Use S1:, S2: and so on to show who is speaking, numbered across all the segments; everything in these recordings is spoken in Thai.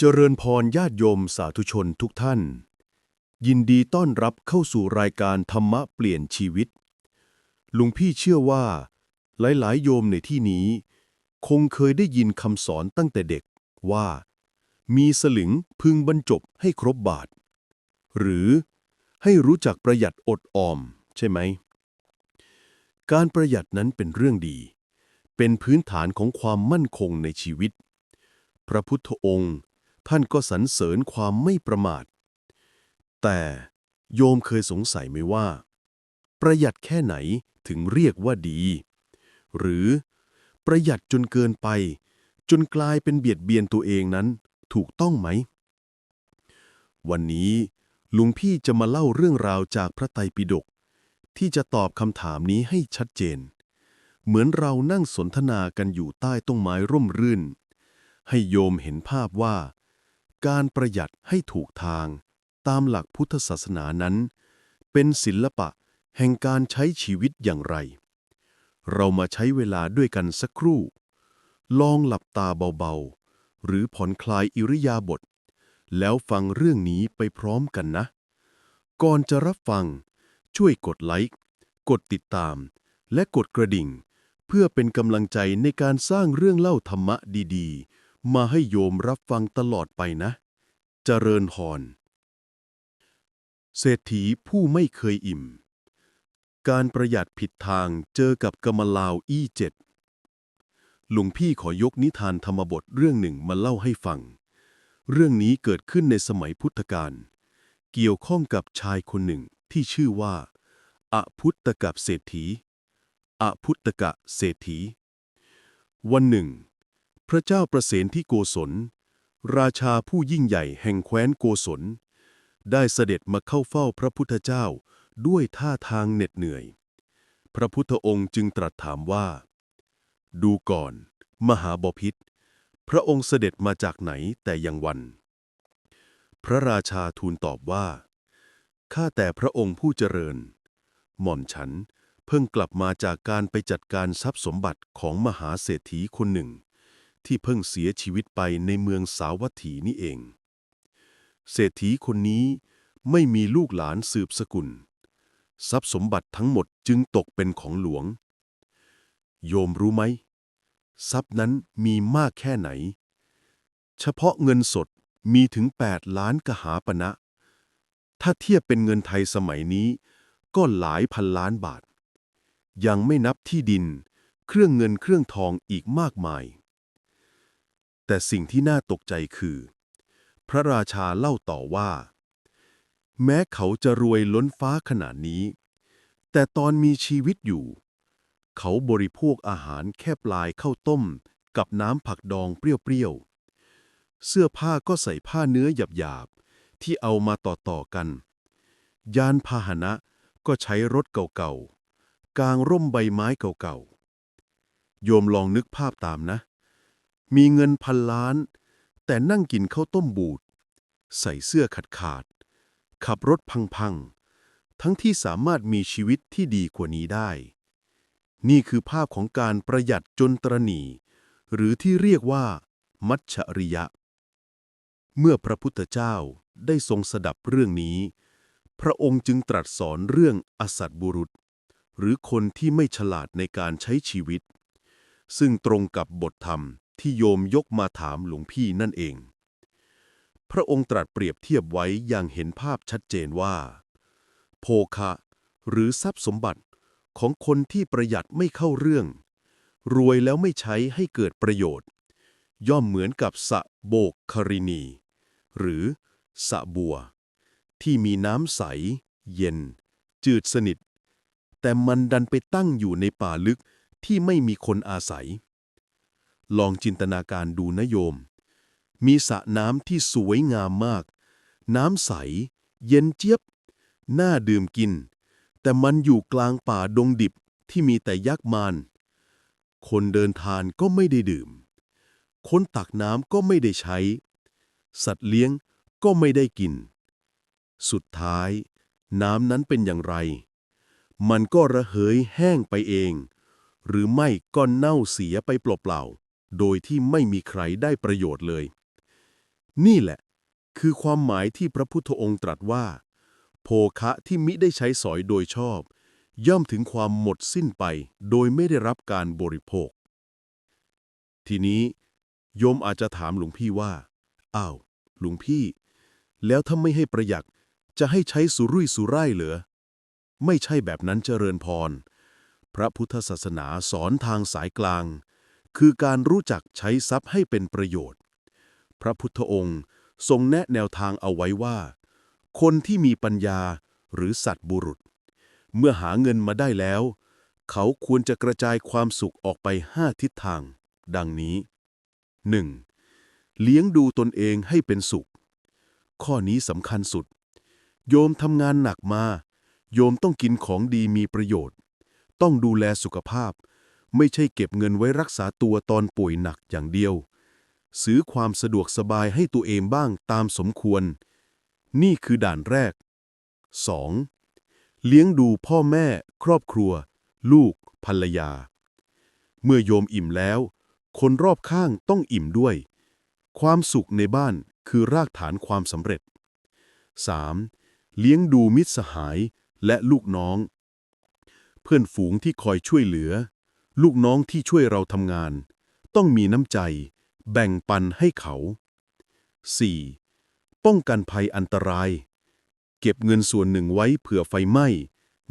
S1: เจริญพรญาติโยมสาธุชนทุกท่าน ยินดีต้อนรับเข้าสู่รายการธรรมะเปลี่ยนชีวิต ลุงพี่เชื่อว่า หลายๆ โยมในที่นี้ คงเคยได้ยินคำสอนตั้งแต่เด็กว่า มีสลึงพึงบรรจบให้ครบบาท หรือให้รู้จักประหยัดอดออม ใช่ไหม การประหยัดนั้นเป็นเรื่องดี เป็นพื้นฐานของความมั่นคงในชีวิต พระพุทธองค์ ท่านก็สรรเสริญความไม่ประมาท แต่โยมเคยสงสัยไหมว่า ประหยัดแค่ไหนถึงเรียกว่าดี หรือประหยัดจนเกินไป จนกลายเป็นเบียดเบียนตัวเองนั้นถูกต้องไหม วันนี้ลุงพี่จะมาเล่าเรื่องราวจากพระไตรปิฎกที่จะตอบคำถามนี้ให้ชัดเจน เหมือนเรานั่งสนทนากันอยู่ใต้ต้นไม้ร่มรื่น ให้โยมเห็นภาพว่า การประหยัดให้ถูกทาง ตามหลักพุทธศาสนานั้น เป็นศิลปะแห่งการใช้ชีวิตอย่างไร เรามาใช้เวลาด้วยกันสักครู่ ลองหลับตาเบาๆ หรือผ่อนคลายอิริยาบถแล้วฟังเรื่องนี้ไปพร้อมกันนะ ก่อนจะรับฟัง ช่วยกดไลค์ กดติดตาม และกดกระดิ่ง เพื่อเป็นกำลังใจในการสร้างเรื่องเล่าธรรมะดีๆ มาให้โยมรับฟังตลอดไปนะเจริญพรเศรษฐีผู้ไม่เคยอิ่ม การประหยัดผิดทางเจอกับกมลาวอี้เจ็ดหลวงพี่ขอยกนิทานธรรมบทเรื่องหนึ่งมาเล่าให้ฟัง เรื่องนี้เกิดขึ้นในสมัยพุทธกาลเกี่ยวข้องกับชายคนหนึ่งที่ชื่อว่าอพุตตกับเศรษฐีอพุตตกะเศรษฐี วันหนึ่ง พระเจ้าประเสนที่โกศล ราชาผู้ยิ่งใหญ่แห่งแคว้นโกศล ได้เสด็จมาเข้าเฝ้าพระพุทธเจ้าด้วยท่าทางเหน็ดเหนื่อย พระพุทธองค์จึงตรัสถามว่า ดูก่อน มหาบพิษ พระองค์เสด็จมาจากไหนแต่ยังวัน พระราชาทูลตอบว่า ข้าแต่พระองค์ผู้เจริญ หม่อมฉันเพิ่งกลับมาจากการไปจัดการทรัพย์สมบัติของมหาเศรษฐีคนหนึ่ง ที่เพิ่งเสียชีวิตไปในเมืองสาวัตถีนี่เอง เศรษฐีคนนี้ไม่มีลูกหลานสืบสกุล ทรัพย์สมบัติทั้งหมดจึงตกเป็นของหลวง โยมรู้ไหม ทรัพย์นั้นมีมากแค่ไหน เฉพาะเงินสดมีถึง 8 ล้านกหาปณะถ้าเทียบเป็นเงินไทยสมัยนี้ ก็หลายพันล้านบาท ยังไม่นับที่ดิน เครื่องเงินเครื่องทองอีกมากมาย แต่สิ่งที่น่าตกใจคือ พระราชาเล่าต่อว่า แม้เขาจะรวยล้นฟ้าขนาดนี้ แต่ตอนมีชีวิตอยู่ เขาบริโภคอาหารแค่ปลายข้าวต้มกับน้ำผักดองเปรี้ยวๆ เสื้อผ้าก็ใส่ผ้าเนื้อหยาบๆ ที่เอามาต่อๆกัน ยานพาหนะก็ใช้รถเก่าๆ กางร่มใบไม้เก่าๆ โยมลองนึกภาพตามนะ มีเงินพันล้าน แต่นั่งกินข้าวต้มบูด ใส่เสื้อขาดๆขับรถพังๆ ทั้งที่สามารถมีชีวิตที่ดีกว่านี้ได้ นี่คือภาพของการประหยัดจนตรณี หรือที่เรียกว่า มัชชริยะ เมื่อพระพุทธเจ้าได้ทรงสดับเรื่องนี้ พระองค์จึงตรัสสอนเรื่องอสัตบุรุษ หรือคนที่ไม่ฉลาดในการใช้ชีวิต ซึ่งตรงกับบทธรรม ที่โยมยกมาถามหลวงพี่นั่นเอง พระองค์ตรัสเปรียบเทียบไว้อย่างเห็นภาพชัดเจนว่า โภคะ หรือทรัพย์สมบัติของคนที่ประหยัดไม่เข้าเรื่อง รวยแล้วไม่ใช้ให้เกิดประโยชน์ ย่อมเหมือนกับสะโบกครินี หรือสะบัว ที่มีน้ำใส เย็น จืดสนิท แต่มันดันไปตั้งอยู่ในป่าลึกที่ไม่มีคนอาศัย ลองจินตนาการดูนะโยม มีสระน้ำที่สวยงามมาก น้ำใส เย็นเจี๊ยบ น่าดื่มกิน แต่มันอยู่กลางป่าดงดิบที่มีแต่ยักษ์มารคนเดินทานก็ไม่ได้ดื่ม คนตักน้ำก็ไม่ได้ใช้ สัตว์เลี้ยงก็ไม่ได้กิน สุดท้าย น้ำนั้นเป็นอย่างไร มันก็ระเหยแห้งไปเอง หรือไม่ก็เน่าเสียไปเปล่าๆ โดยที่ไม่มีใครได้ประโยชน์เลย นี่แหละ คือความหมายที่พระพุทธองค์ตรัสว่า โภคะที่มิได้ใช้สอยโดยชอบ ย่อมถึงความหมดสิ้นไป โดยไม่ได้รับการบริโภค ทีนี้โยมอาจจะถามหลวงพี่ว่า อ้าว หลวงพี่ แล้วถ้าไม่ให้ประหยัดจะให้ใช้สุรุ่ยสุร่ายเหรอ ไม่ใช่แบบนั้นเจริญพร พระพุทธศาสนาสอนทางสายกลาง คือการรู้จักใช้ทรัพย์ให้เป็นประโยชน์ พระพุทธองค์ทรงแนะแนวทางเอาไว้ว่า คนที่มีปัญญาหรือสัตบุรุษ เมื่อหาเงินมาได้แล้ว เขาควรจะกระจายความสุขออกไปห้าทิศทาง ดังนี้ 1. เลี้ยงดูตนเองให้เป็นสุข ข้อนี้สำคัญสุด โยมทำงานหนักมา โยมต้องกินของดีมีประโยชน์ ต้องดูแลสุขภาพ ไม่ใช่เก็บเงินไว้รักษาตัวตอนป่วยหนักอย่างเดียว ซื้อความสะดวกสบายให้ตัวเองบ้างตามสมควร นี่คือด่านแรก 2. เลี้ยงดูพ่อแม่ ครอบครัว ลูก ภรรยา เมื่อโยมอิ่มแล้ว คนรอบข้างต้องอิ่มด้วย ความสุขในบ้านคือรากฐานความสำเร็จ 3. เลี้ยงดูมิตรสหายและลูกน้อง เพื่อนฝูงที่คอยช่วยเหลือ ลูกน้องที่ช่วยเราทำงาน ต้องมีน้ำใจ แบ่งปันให้เขา 4. ป้องกันภัยอันตราย เก็บเงินส่วนหนึ่งไว้เผื่อไฟไหม้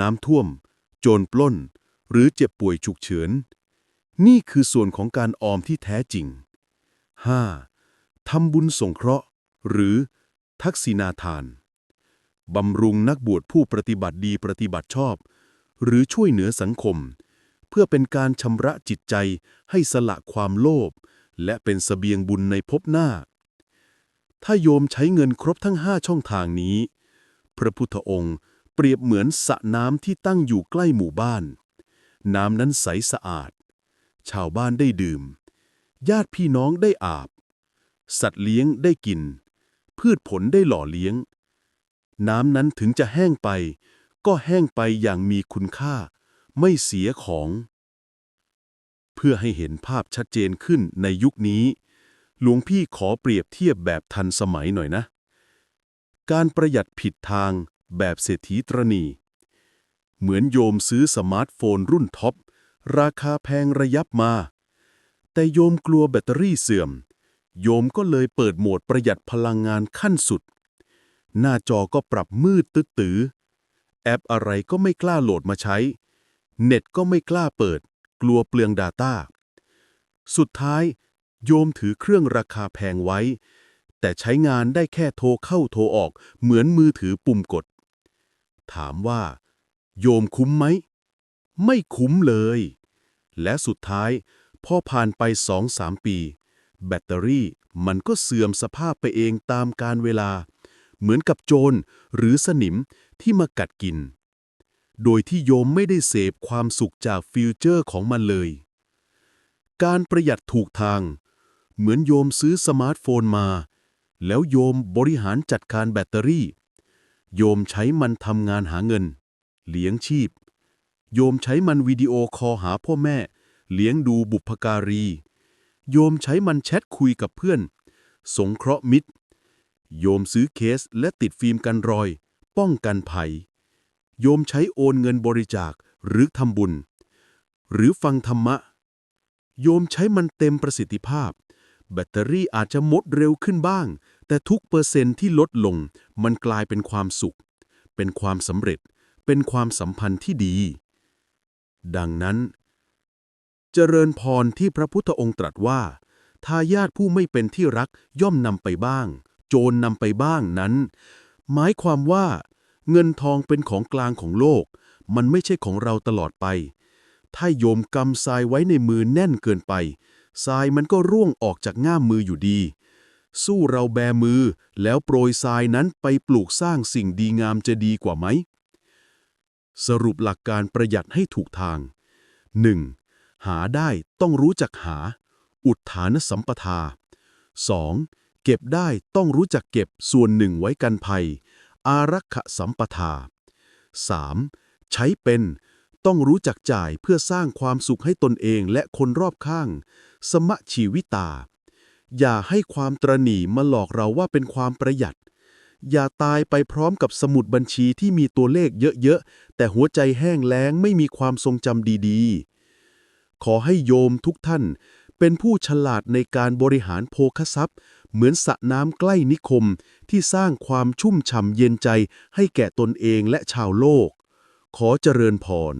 S1: น้ำท่วม โจรปล้น หรือเจ็บป่วยฉุกเฉิน นี่คือส่วนของการออมที่แท้จริง 5. ทำบุญสงเคราะห์ หรือ ทักษิณาทาน บำรุงนักบวชผู้ปฏิบัติดีปฏิบัติชอบ หรือช่วยเหนือสังคม เพื่อเป็นการชำระจิตใจให้สละความโลภและเป็นสเสบียงบุญในภพหน้า ถ้าโยมใช้เงินครบทั้งห้าช่องทางนี้ พระพุทธองค์เปรียบเหมือนสระน้ำที่ตั้งอยู่ใกล้หมู่บ้าน น้ำนั้นใสสะอาด ชาวบ้านได้ดื่ม ญาติพี่น้องได้อาบ สัตว์เลี้ยงได้กิน พืชผลได้หล่อเลี้ยง น้ำนั้นถึงจะแห้งไป ก็แห้งไปอย่างมีคุณค่า ไม่เสียของ เพื่อให้เห็นภาพชัดเจนขึ้นในยุคนี้ หลวงพี่ขอเปรียบเทียบแบบทันสมัยหน่อยนะ การประหยัดผิดทางแบบเศรษฐีตรณี เหมือนโยมซื้อสมาร์ทโฟนรุ่นท็อป ราคาแพงระยับมา แต่โยมกลัวแบตเตอรี่เสื่อม โยมก็เลยเปิดโหมดประหยัดพลังงานขั้นสุด หน้าจอก็ปรับมืดตึ๊ดตือแอปอะไรก็ไม่กล้าโหลดมาใช้ เน็ตก็ไม่กล้าเปิด กลัวเปลือง Data สุดท้าย โยมถือเครื่องราคาแพงไว้ แต่ใช้งานได้แค่โทรเข้าโทรออกเหมือนมือถือปุ่มกด ถามว่า โยมคุ้มไหม ไม่คุ้มเลย และสุดท้ายพอผ่านไปสองสามปี แบตเตอรี่มันก็เสื่อมสภาพไปเองตามการเวลา เหมือนกับโจรหรือสนิมที่มากัดกิน โดยที่โยมไม่ได้เสพความสุขจากฟิวเจอร์ของมันเลย การประหยัดถูกทาง เหมือนโยมซื้อสมาร์ทโฟนมา แล้วโยมบริหารจัดการแบตเตอรี่ โยมใช้มันทำงานหาเงิน เลี้ยงชีพ โยมใช้มันวิดีโอคอลหาพ่อแม่ เลี้ยงดูบุพการี โยมใช้มันแชทคุยกับเพื่อน สงเคราะห์มิตร โยมซื้อเคสและติดฟิล์มกันรอย ป้องกันภัย โยมใช้โอนเงินบริจาคหรือทำบุญ หรือฟังธรรมะ โยมใช้มันเต็มประสิทธิภาพ แบตเตอรี่อาจจะหมดเร็วขึ้นบ้าง แต่ทุกเปอร์เซ็นต์ที่ลดลง มันกลายเป็นความสุข เป็นความสำเร็จ เป็นความสัมพันธ์ที่ดี ดังนั้น เจริญพรที่พระพุทธองค์ตรัสว่า ทายาทผู้ไม่เป็นที่รักย่อมนำไปบ้าง โจรนำไปบ้างนั้น หมายความว่า เงินทองเป็นของกลางของโลก มันไม่ใช่ของเราตลอดไป ถ้าโยมกำทรายไว้ในมือแน่นเกินไป ทรายมันก็ร่วงออกจากง่ามมืออยู่ดี สู้เราแบมือแล้วโปรยทรายนั้นไปปลูกสร้างสิ่งดีงามจะดีกว่าไหม สรุปหลักการประหยัดให้ถูกทาง 1. หาได้ต้องรู้จักหา อุทานสัมปทา 2. เก็บได้ต้องรู้จักเก็บส่วนหนึ่งไว้กันภัย อารักขสัมปทา 3. ใช้เป็นต้องรู้จักจ่ายเพื่อสร้างความสุขให้ตนเองและคนรอบข้าง สมะชีวิตา อย่าให้ความตรณีมาหลอกเราว่าเป็นความประหยัด อย่าตายไปพร้อมกับสมุดบัญชีที่มีตัวเลขเยอะๆ แต่หัวใจแห้งแล้งไม่มีความทรงจำดีๆ ขอให้โยมทุกท่านเป็นผู้ฉลาดในการบริหารโภคทรัพย์ เหมือนสระน้ำใกล้นิคมที่สร้างความชุ่มฉ่ำเย็นใจให้แก่ตนเองและชาวโลก ขอเจริญพร